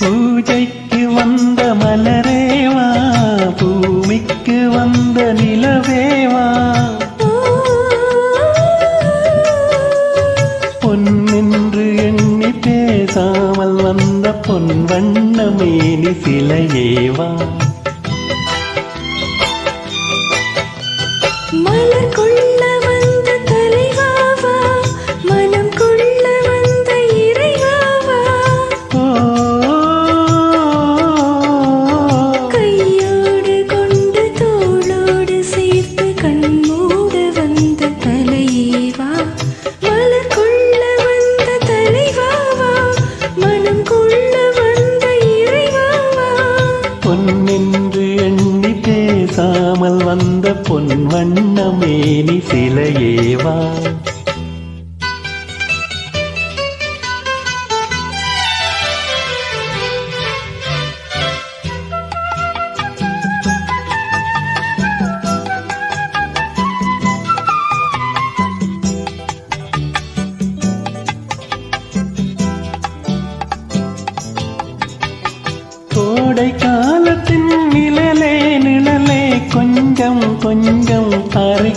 பூஜைக்கு வந்த மலரேவா பூமிக்கு வந்த நிலவேவா பொன்னென்று எண்ணி பேசாமல் வந்த பொன் வண்ணமேனி சிலையேவா என்று எண்ணி பேசாமல் வந்த பொன் வண்ணமேனி சிலையேவா?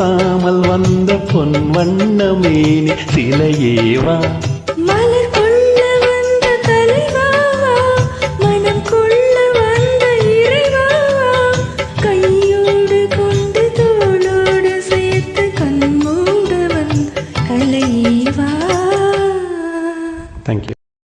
பேசாமல் வந்த பொன் வண்ணமேனி சிலையேவா